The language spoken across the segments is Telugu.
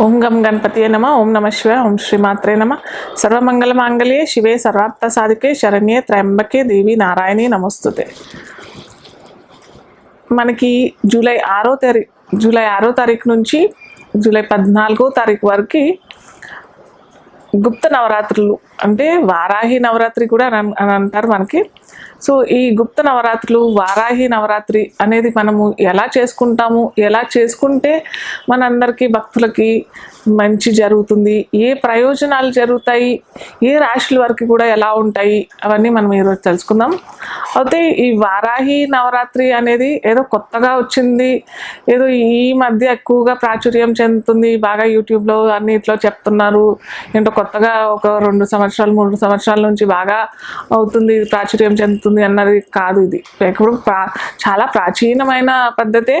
ఓం గం గణపతియే నమ ఓం నమ శివ ఓం శ్రీమాత్రే నమ. సర్వమంగళమాంగళ్యే శివే సర్వార్థ సాధికే శరణ్యే త్రయంబకే దేవి నారాయణి నమస్తుతే. మనకి జూలై ఆరో తారీ జూలై ఆరో తారీఖు నుంచి జూలై పద్నాలుగో తారీఖు వరకు గుప్త నవరాత్రులు అంటే వారాహి నవరాత్రి కూడా అని అని అంటారు మనకి. సో ఈ గుప్త నవరాత్రులు వారాహి నవరాత్రి అనేది మనము ఎలా చేసుకుంటాము ఎలా చేసుకుంటే మనందరికీ భక్తులకి మంచి జరుగుతుంది ఏ ప్రయోజనాలు జరుగుతాయి ఏ రాశుల వరకు కూడా ఎలా ఉంటాయి అవన్నీ మనం ఈరోజు తెలుసుకుందాం. అయితే ఈ వారాహి నవరాత్రి అనేది ఏదో కొత్తగా వచ్చింది ఏదో ఈ మధ్య ఎక్కువగా ప్రాచుర్యం చెందుతుంది బాగా యూట్యూబ్లో అన్నిట్లో చెప్తున్నారు ఏంటో కొత్తగా ఒక రెండు సంవత్సరాలు మూడు సంవత్సరాల నుంచి బాగా అవుతుంది ప్రాచుర్యం చెందుతుంది. అన్నది కాదు ఇది. ఎప్పుడు ప్రా చాలా ప్రాచీనమైన పద్ధతే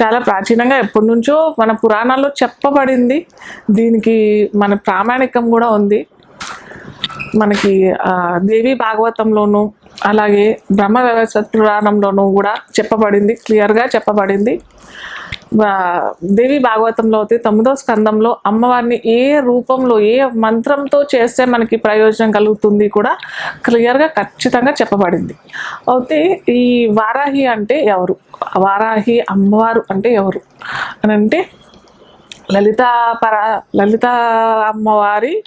చాలా ప్రాచీనంగా ఎప్పటి నుంచో మన పురాణాల్లో చెప్పబడింది. దీనికి మన ప్రామాణికం కూడా ఉంది. మనకి దేవి భాగవతంలోను అలాగే బ్రహ్మ వ్యవస్థ పురాణంలోనూ కూడా చెప్పబడింది. క్లియర్గా చెప్పబడింది. దేవి భాగవతంలో అయితే తొమ్మిదో స్కందంలో అమ్మవారిని ఏ రూపంలో ఏ మంత్రంతో చేస్తే మనకి ప్రయోజనం కలుగుతుంది కూడా క్లియర్గా ఖచ్చితంగా చెప్పబడింది. అయితే ఈ వారాహి అంటే ఎవరు? వారాహి అమ్మవారు అంటే ఎవరు? అని అంటే లలిత పర లలిత అమ్మవారి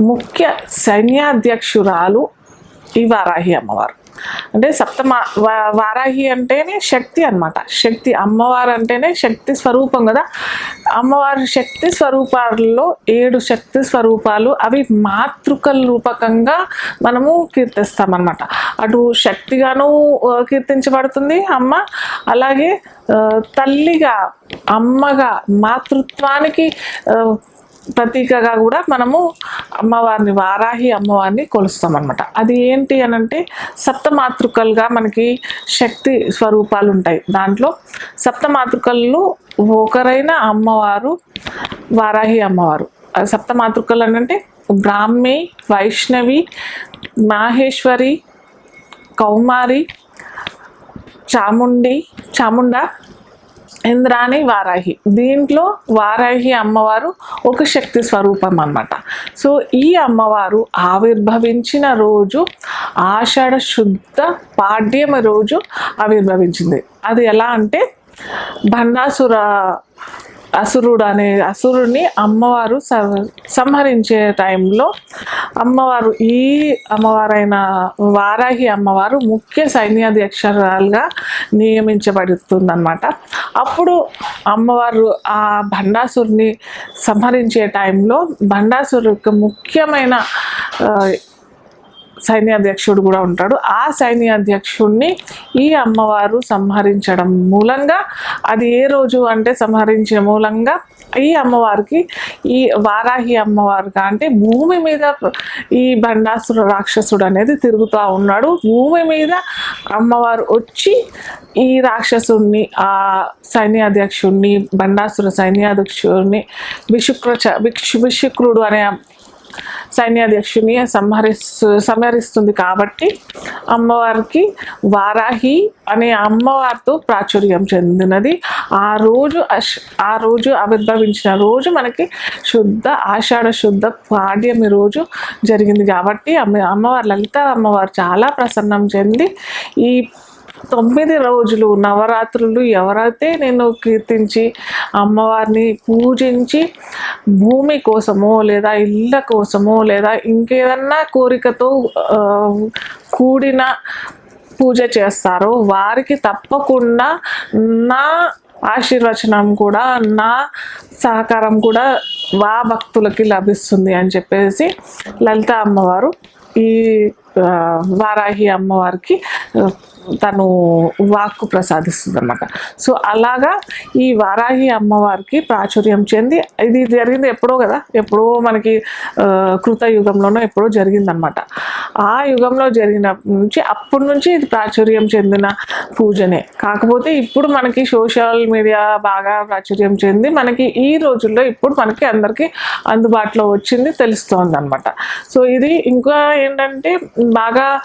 ముఖ్య సైన్యాధ్యక్షురాలు ఈ వారాహి అమ్మవారు. అంటే సప్తమ వారాహి అంటేనే శక్తి అన్నమాట. శక్తి అమ్మవారు అంటేనే శక్తి స్వరూపం కదా. అమ్మవారి శక్తి స్వరూపాలలో ఏడు శక్తి స్వరూపాలు అవి మాతృకల రూపకంగా మనము కీర్తిస్తామన్నమాట. అటు శక్తిగాను కీర్తించబడుతుంది అమ్మ. అలాగే తల్లిగా అమ్మగా మాతృత్వానికి ప్రతీకగా కూడా మనము అమ్మవారిని వారాహి అమ్మవారిని కొలుస్తాం అనమాట అది ఏంటి అని అంటే సప్తమాతృకలుగా మనకి శక్తి స్వరూపాలు ఉంటాయి దాంట్లో సప్తమాతృకలు ఒకరైన అమ్మవారు వారాహి అమ్మవారు. సప్తమాతృకలు అని అంటే బ్రాహ్మి వైష్ణవి మాహేశ్వరి కౌమారి చాముండి చాముండ ఇంద్రాణి వారాహి. దీంట్లో వారాహి అమ్మవారు ఒక శక్తి స్వరూపం అన్నమాట. సో ఈ అమ్మవారు ఆవిర్భవించిన రోజు ఆషాఢ శుద్ధ పాడ్యమ రోజు ఆవిర్భవించింది. అది ఎలా అంటే భండాసుర అసురుడు అనే అసురుడిని అమ్మవారు స- సంహరించే టైంలో అమ్మవారు ఈ అమ్మవారైన వారాహి అమ్మవారు ముఖ్య సైన్యాధ్యక్షురాలుగా నియమించబడుతుందన్నమాట. అప్పుడు అమ్మవారు ఆ భండాసురుని సంహరించే టైంలో భండాసురుకు ముఖ్యమైన సైన్యాధ్యక్షుడు కూడా ఉంటాడు. ఆ సైన్యాధ్యక్షుడిని ఈ అమ్మవారు సంహరించడం మూలంగా అది ఏ రోజు అంటే సంహరించిన మూలంగా ఈ అమ్మవారికి ఈ వారాహి అమ్మవారుగా అంటే భూమి మీద ఈ బండాసుర రాక్షసుడు అనేది తిరుగుతూ ఉన్నాడు. భూమి మీద అమ్మవారు వచ్చి ఈ రాక్షసుడిని ఆ సైన్యాధ్యక్షుడిని బండాసుర సైన్యాధ్యక్షుడిని విశుక్ర విక్షు విశుక్రుడు అనే సైన్యాధ్యక్షుని సంహరిస్తు సంహరిస్తుంది కాబట్టి అమ్మవారికి వారాహి అనే అమ్మవారితో ప్రాచుర్యం చెందినది. ఆ రోజు ఆ రోజు ఆవిర్భవించిన రోజు మనకి శుద్ధ ఆషాఢ శుద్ధ పాడ్యమి రోజు జరిగింది కాబట్టి అమ్మ అమ్మవారు లలిత అమ్మవారు చాలా ప్రసన్నం చెంది ఈ తొమ్మిది రోజులు నవరాత్రులు ఎవరైతే నేను కీర్తించి అమ్మవారిని పూజించి భూమి కోసమో లేదా ఇళ్ళ కోసమో లేదా ఇంకేదన్నా కోరికతో కూడిన పూజ చేస్తారో వారికి తప్పకుండా నా ఆశీర్వచనం కూడా నా సహకారం కూడా వా భక్తులకి లభిస్తుంది అని చెప్పేసి లలిత అమ్మవారు ఈ వారాహి అమ్మవారికి తను వాక్కు ప్రసాదిస్తుంది అన్నమాట సో అలాగా ఈ వారాహి అమ్మవారికి ప్రాచుర్యం చెంది ఇది జరిగింది ఎప్పుడో కదా ఎప్పుడో మనకి కృత యుగంలోనో ఎప్పుడో జరిగిందనమాట ఆ యుగంలో జరిగిన నుంచి అప్పటి నుంచి ఇది ప్రాచుర్యం చెందిన పూజనే. కాకపోతే ఇప్పుడు మనకి సోషల్ మీడియా బాగా ప్రాచుర్యం చెంది మనకి ఈ రోజుల్లో ఇప్పుడు మనకి అందరికీ అందుబాటులో వచ్చింది తెలుస్తోంది అనమాట సో ఇది ఇంకా ఏంటంటే బాగా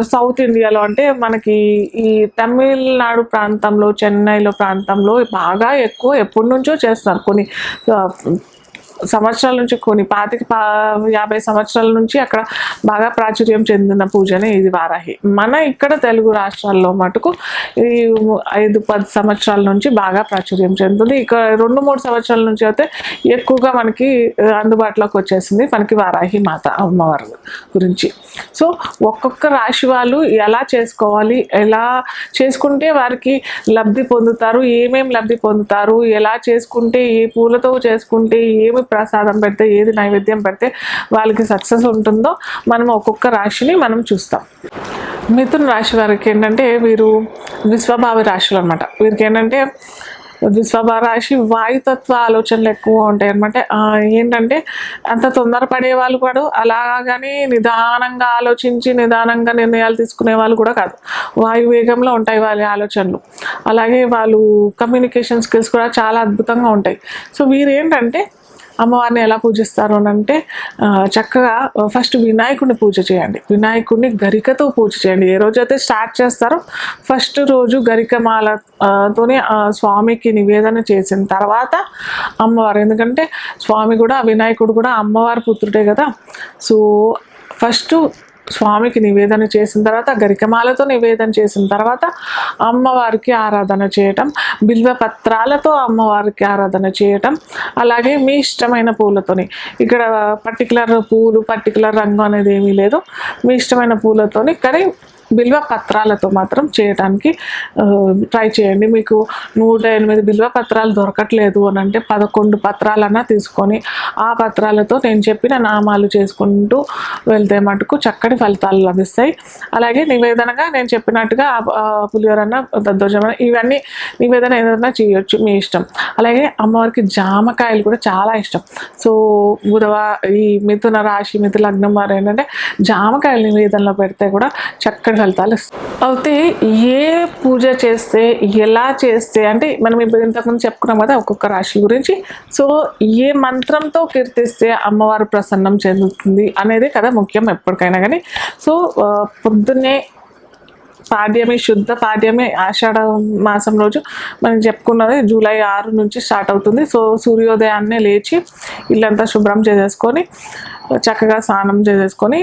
సౌత్ ఇండియాలో అంటే మనకి ఈ తమిళనాడు ప్రాంతంలో చెన్నైలో ప్రాంతంలో బాగా ఎక్కువ ఎప్పటి నుంచో చేస్తారు కొన్ని సంవత్సరాల నుంచి కొన్ని పాతిక పా యాభై సంవత్సరాల నుంచి అక్కడ బాగా ప్రాచుర్యం చెందిన పూజనే ఇది వారాహి. మన ఇక్కడ తెలుగు రాష్ట్రాల్లో మటుకు ఈ ఐదు పది సంవత్సరాల నుంచి బాగా ప్రాచుర్యం చెందుతుంది. ఇక రెండు మూడు సంవత్సరాల నుంచి అయితే ఎక్కువగా మనకి అందుబాటులోకి వచ్చేసింది మనకి వారాహి మాత అమ్మవారి గురించి. సో ఒక్కొక్క రాశి వాళ్ళు ఎలా చేసుకోవాలి ఎలా చేసుకుంటే వారికి లబ్ధి పొందుతారు ఏమేమి లబ్ధి పొందుతారు ఎలా చేసుకుంటే ఏ పూలతో చేసుకుంటే ఏమి ప్రసాదం పెడితే ఏది నైవేద్యం పెడితే వాళ్ళకి సక్సెస్ ఉంటుందో మనం ఒక్కొక్క రాశిని మనం చూస్తాం. మిథున రాశి వారికి ఏంటంటే వీరు విశ్వభావి రాశులు అనమాట వీరికి ఏంటంటే విశ్వభా రాశి వాయుతత్వ ఆలోచనలు ఎక్కువ ఉంటాయి అనమాట ఏంటంటే అంత తొందరపడే వాళ్ళు కూడా అలాగని నిదానంగా ఆలోచించి నిదానంగా నిర్ణయాలు తీసుకునే వాళ్ళు కూడా కాదు. వాయు వేగంలో ఉంటాయి వాళ్ళ ఆలోచనలు. అలాగే వాళ్ళు కమ్యూనికేషన్ స్కిల్స్ కూడా చాలా అద్భుతంగా ఉంటాయి. సో వీరేంటంటే అమ్మవారిని ఎలా పూజిస్తారు అని అంటే చక్కగా ఫస్ట్ వినాయకుడిని పూజ చేయండి. వినాయకుడిని గరికతో పూజ చేయండి. ఏ రోజైతే స్టార్ట్ చేస్తారో ఫస్ట్ రోజు గరికమాలతోనే ఆ, స్వామికి నివేదన చేసిన తర్వాత అమ్మవారు ఎందుకంటే స్వామి కూడా వినాయకుడు కూడా అమ్మవారి పుత్రుడే కదా. సో ఫస్ట్ స్వామికి నివేదన చేసిన తర్వాత గరికమాలతో నివేదన చేసిన తర్వాత అమ్మవారికి ఆరాధన చేయటం బిల్వ పత్రాలతో అమ్మవారికి ఆరాధన చేయటం అలాగే మీ ఇష్టమైన పూలతోని. ఇక్కడ పర్టికులర్ పూలు పర్టికులర్ రంగు అనేది ఏమీ లేదు. మీ ఇష్టమైన పూలతోని కానీ బిల్వ పత్రాలతో మాత్రం చేయడానికి ట్రై చేయండి. మీకు నూట ఎనిమిది బిల్వ పత్రాలు దొరకట్లేదు అని అంటే పదకొండు పత్రాలన్నా తీసుకొని ఆ పత్రాలతో నేను చెప్పిన నామాలు చేసుకుంటూ వెళ్తే మటుకు చక్కటి ఫలితాలు లభిస్తాయి. అలాగే నివేదనగా నేను చెప్పినట్టుగా పులిహోరన్న దద్దోజన ఇవన్నీ నివేదన ఏదైనా చేయొచ్చు మీ ఇష్టం. అలాగే అమ్మవారికి జామకాయలు కూడా చాలా ఇష్టం. సో బుధవారం ఈ మిథున రాశి మిథు లగ్నం వారు ఏంటంటే జామకాయలు నివేదనలో పెడితే కూడా చక్కటి ఫలితాలు అయితే ఏ పూజ చేస్తే ఎలా చేస్తే అంటే మనం ఇప్పుడు ఇంతకుముందు చెప్పుకున్నాం కదా ఒక్కొక్క రాశి గురించి. సో ఏ మంత్రంతో కీర్తిస్తే అమ్మవారు ప్రసన్నం చెందుతుంది అనేది కదా ముఖ్యం ఎప్పటికైనా కానీ. సో పొద్దున్నే పాడ్యమి శుద్ధ పాడ్యమి ఆషాఢ మాసం రోజు మనం చెప్పుకున్నది జూలై ఆరు నుంచి స్టార్ట్ అవుతుంది. సో సూర్యోదయాన్నే లేచి ఇల్లంతా శుభ్రం చేసేసుకొని చక్కగా స్నానం చేసేసుకొని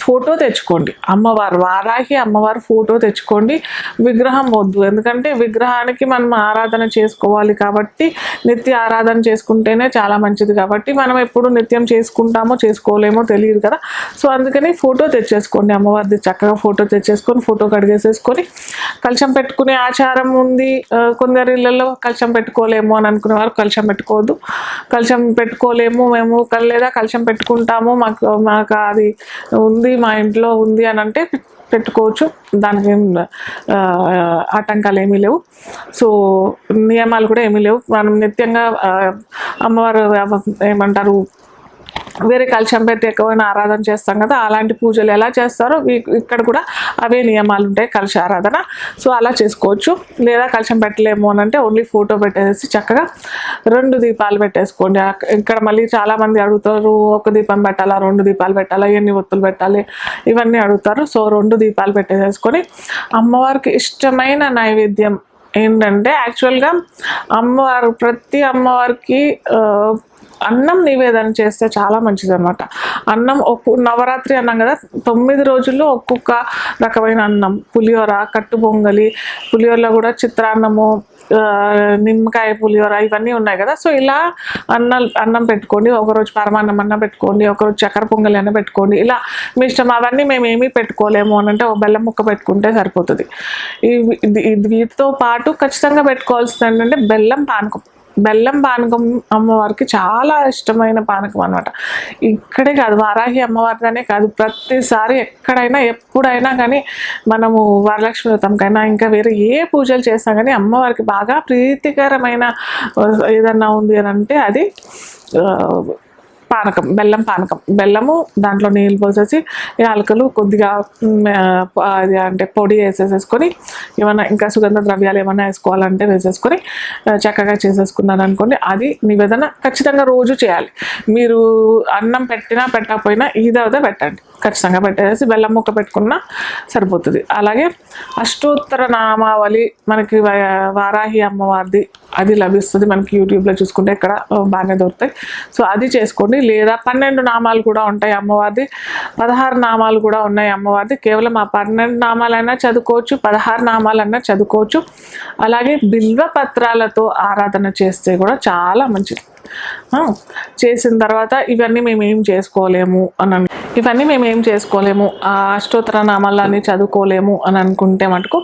ఫోటో తెచ్చుకోండి. అమ్మవారు వారాహి అమ్మవారు ఫోటో తెచ్చుకోండి. విగ్రహం వద్దు. ఎందుకంటే విగ్రహానికి మనం ఆరాధన చేసుకోవాలి కాబట్టి నిత్య ఆరాధన చేసుకుంటేనే చాలా మంచిది కాబట్టి మనం ఎప్పుడు నిత్యం చేసుకుంటామో చేసుకోలేమో తెలియదు కదా. సో అందుకని ఫోటో తెచ్చేసుకోండి. అమ్మవారిది చక్కగా ఫోటో తెచ్చేసుకొని ఫోటో కడిగేసేసుకొని కలశం పెట్టుకునే ఆచారం ఉంది. ఆ, కొందరి ఇళ్ళల్లో కలశం పెట్టుకోలేము అని అనుకునే వారు కలశం పెట్టుకోవద్దు. కలశం పెట్టుకోలేము మేము. లేదా కలశం పెట్టుకుంటాము. మాకు మాకు అది ఉంది మా ఇంట్లో ఉంది అని అంటే పెట్టుకోవచ్చు. దానికి ఏం ఆటంకాలు ఏమీ లేవు. సో నియమాలు కూడా ఏమీ లేవు. మనం నిత్యంగా అమ్మవారు ఏమంటారు? వేరే కలశం పెట్టి ఎక్కువైనా ఆరాధన చేస్తాం కదా అలాంటి పూజలు ఎలా చేస్తారో ఇక్కడ కూడా అవే నియమాలు ఉంటాయి కలశ ఆరాధన. సో అలా చేసుకోవచ్చు. లేదా కలశం పెట్టలేము అని అంటే ఓన్లీ ఫోటో పెట్టేసి చక్కగా రెండు దీపాలు పెట్టేసుకోండి. ఇక్కడ మళ్ళీ చాలామంది అడుగుతారు ఒక దీపం పెట్టాలా రెండు దీపాలు పెట్టాలా ఎన్ని ఒత్తులు పెట్టాలి ఇవన్నీ అడుగుతారు. సో రెండు దీపాలు పెట్టేసేసుకొని అమ్మవారికి ఇష్టమైన నైవేద్యం ఏంటంటే యాక్చువల్గా అమ్మవారు ప్రతి అమ్మవారికి అన్నం నివేదన చేస్తే చాలా మంచిది అనమాట అన్నం ఒక్కొక్క నవరాత్రి అన్నాం కదా తొమ్మిది రోజుల్లో ఒక్కొక్క రకమైన అన్నం. పులిహోర కట్టు పొంగలి పులిహోరలో కూడా చిత్రాన్నము నిమ్మకాయ పులిహోర ఇవన్నీ ఉన్నాయి కదా. సో ఇలా అన్నం అన్నం పెట్టుకోండి ఒకరోజు పరమాన్నం అన్నం పెట్టుకోండి ఒకరోజు చక్కెర పొంగలి అన్న పెట్టుకోండి ఇలా మీ ఇష్టం అవన్నీ మేము ఏమీ పెట్టుకోలేము అని అంటే ఒక బెల్లం ముక్క పెట్టుకుంటే సరిపోతుంది. ఈ ఇది- వీటితో పాటు ఖచ్చితంగా పెట్టుకోవాల్సింది ఏంటంటే బెల్లం పానకం. బెల్లం పానకం అమ్మవారికి చాలా ఇష్టమైన పానకం అనమాట ఇక్కడే కాదు వారాహి అమ్మవారిదనే కాదు ప్రతిసారి ఎక్కడైనా ఎప్పుడైనా కానీ మనము వరలక్ష్మి వ్రతంకైనా ఇంకా వేరే ఏ పూజలు చేసినా కానీ అమ్మవారికి బాగా ప్రీతికరమైన ఏదన్నా ఉంది అని అంటే అది పానకం బెల్లం పానకం. బెల్లము దాంట్లో నీళ్ళు పోసేసి యాలకలు కొద్దిగా అది అంటే పొడి వేసేసేసుకొని ఏమైనా ఇంకా సుగంధ ద్రవ్యాలు ఏమైనా వేసుకోవాలంటే వేసేసుకొని చక్కగా చేసేసుకున్నాను అనుకోండి. అది నివేదన ఖచ్చితంగా రోజు చేయాలి. మీరు అన్నం పెట్టినా పెట్టకపోయినా ఇదవదే పెట్టండి. ఖచ్చితంగా పెట్టేసి బెల్లం ముక్క పెట్టుకున్నా సరిపోతుంది. అలాగే అష్టోత్తర నామావళి మనకి వారాహి అమ్మవారిది అది లభిస్తుంది. మనకి యూట్యూబ్లో చూసుకుంటే ఇక్కడ బాగానే దొరుకుతాయి. సో అది చేసుకోండి. లేదా పన్నెండు నామాలు కూడా ఉంటాయి అమ్మవారిది. పదహారు నామాలు కూడా ఉన్నాయి అమ్మవారిది. కేవలం ఆ పన్నెండు నామాలైనా చదువుకోవచ్చు పదహారు నామాలైనా చదువుకోవచ్చు. అలాగే బిల్వ పత్రాలతో ఆరాధన చేస్తే కూడా చాలా మంచిది. చేసిన తర్వాత ఇవన్నీ మేము ఏం చేసుకోలేము అని ఇవన్నీ మేము ఏం చేసుకోలేము. ఆ అష్టోత్తర నామాలన్నీ చదువుకోలేము అని అనుకుంటే మటుకు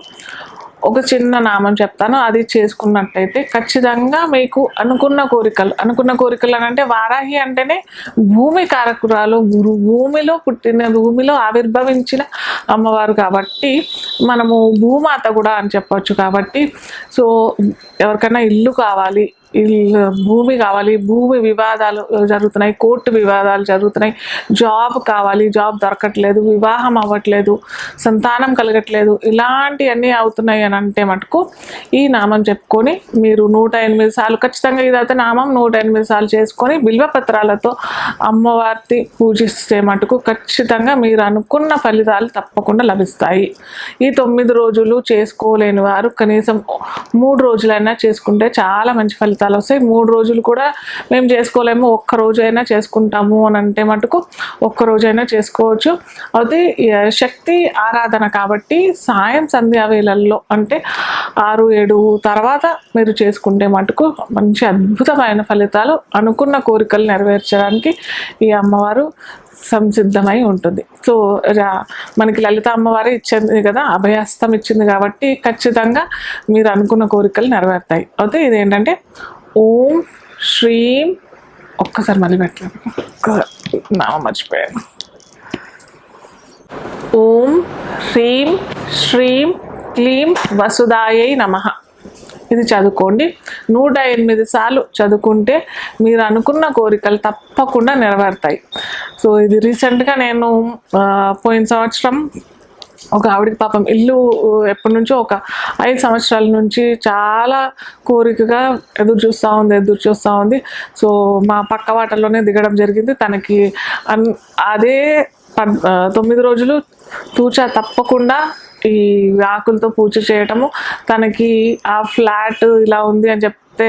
ఒక చిన్న నామం చెప్తాను. అది చేసుకున్నట్టయితే ఖచ్చితంగా మీకు అనుకున్న కోరికలు అనుకున్న కోరికలు అని అంటే వారాహి అంటేనే భూమి కారకురాలు గురు- భూమిలో పుట్టిన భూమిలో ఆవిర్భవించిన అమ్మవారు కాబట్టి మనము భూమాత కూడా అని చెప్పవచ్చు కాబట్టి. సో ఎవరికైనా ఇల్లు కావాలి భూమి కావాలి భూమి వివాదాలు జరుగుతున్నాయి కోర్టు వివాదాలు జరుగుతున్నాయి. జాబ్ కావాలి జాబ్ దొరకట్లేదు వివాహం అవ్వట్లేదు సంతానం కలగట్లేదు ఇలాంటివన్నీ అవుతున్నాయి అని అంటే మటుకు ఈ నామం చెప్పుకొని మీరు నూట ఎనిమిది సార్లు ఖచ్చితంగా ఇదైతే నామం నూట ఎనిమిది సార్లు చేసుకొని బిల్వపత్రాలతో అమ్మవారిని పూజిస్తే మటుకు ఖచ్చితంగా మీరు అనుకున్న ఫలితాలు తప్పకుండా లభిస్తాయి. ఈ తొమ్మిది రోజులు చేసుకోలేని వారు కనీసం మూడు రోజులైనా చేసుకుంటే చాలా మంచి ఫలితాలు వస్తాయి. మూడు రోజులు కూడా మేము చేసుకోలేము. ఒక్క రోజైనా చేసుకుంటాము అని అంటే మటుకు ఒక్క రోజైనా చేసుకోవచ్చు. అది శక్తి ఆరాధన కాబట్టి సాయం సంధ్యా వేళల్లో అంటే ఆరు ఏడు తర్వాత మీరు చేసుకుంటే మటుకు మంచి అద్భుతమైన ఫలితాలు అనుకున్న కోరికలు నెరవేర్చడానికి ఈ అమ్మవారు సంసిద్ధమై ఉంటుంది. సో రా- మనకి లలిత అమ్మవారే ఇచ్చింది కదా అభయహస్తం ఇచ్చింది కాబట్టి ఖచ్చితంగా మీరు అనుకున్న కోరికలు నెరవేరుతాయి. అయితే ఇదేంటంటే ఓం శ్రీం ఒక్కసారి మళ్ళీ పెట్టలేదు. నామం మర్చిపోయాను. ఓం హ్రీం శ్రీం క్లీం వసుదాయై నమః. ఇది చదువుకోండి. నూట ఎనిమిది సార్లు చదువుకుంటే మీరు అనుకున్న కోరికలు తప్పకుండా నెరవేరుతాయి. సో ఇది రీసెంట్గా నేను పోయిన సంవత్సరం ఒక ఆవిడకి పాపం ఇల్లు ఎప్పటి నుంచో ఒక ఐదు సంవత్సరాల నుంచి చాలా కోరికగా ఎదురు చూస్తూ ఉంది ఎదురు చూస్తూ ఉంది. సో మా పక్క వాటల్లోనే దిగడం జరిగింది. తనకి అన్ అదే తొమ్మిది రోజులు తూచా తప్పకుండా ఈ ఆకులతో పూజ చేయటము తనకి ఆ ఫ్లాట్ ఇలా ఉంది అని చెప్తే వస్తే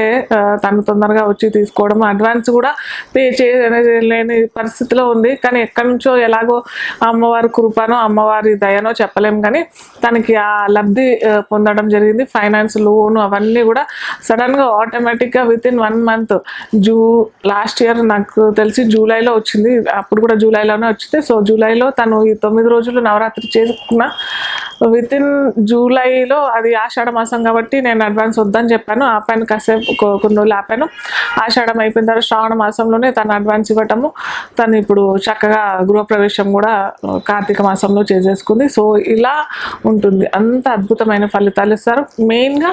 తను తొందరగా వచ్చి తీసుకోవడం అడ్వాన్స్ కూడా పే చేయలేని పరిస్థితిలో ఉంది. కానీ ఎక్కడి నుంచో ఎలాగో అమ్మవారి కృపనో అమ్మవారి దయనో చెప్పలేం. కానీ తనకి ఆ లబ్ధి పొందడం జరిగింది. ఫైనాన్స్ లోన్ అవన్నీ కూడా సడన్గా ఆటోమేటిక్గా విత్ ఇన్ వన్ మంత్ జూ లాస్ట్ ఇయర్ నాకు తెలిసి జూలైలో వచ్చింది. అప్పుడు కూడా జూలైలోనే వచ్చింది. సో జూలైలో తను ఈ తొమ్మిది రోజులు నవరాత్రి చేసుకున్న విత్ ఇన్ జూలైలో అది ఆషాఢ మాసం కాబట్టి నేను అడ్వాన్స్ వద్దని చెప్పాను. ఆపాను కాసేపు కొన్ని రోజులు ఆపాను ఆషాఢం అయిపోయిన తర్వాత శ్రావణ మాసంలోనే తను అడ్వాన్స్ ఇవ్వటము. తను ఇప్పుడు చక్కగా గృహప్రవేశం కూడా కార్తీక మాసంలో చేసేసుకుంది. సో ఇలా ఉంటుంది. అంత అద్భుతమైన ఫలితాలు ఇస్తారు. మెయిన్గా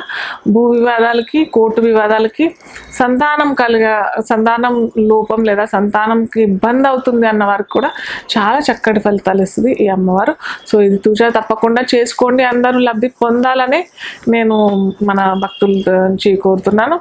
భూ వివాదాలకి కోర్టు వివాదాలకి సంతానం కలిగ సంతానం లోపం లేదా సంతానంకి ఇబ్బంది అవుతుంది అన్న వారికి కూడా చాలా చక్కటి ఫలితాలు ఇస్తుంది ఈ అమ్మవారు. సో ఇది తూచా తప్పకుండా చేసుకోండి. అందరూ లబ్ధి పొందాలని నేను మన భక్తుల నుంచి కోరుతున్నాను.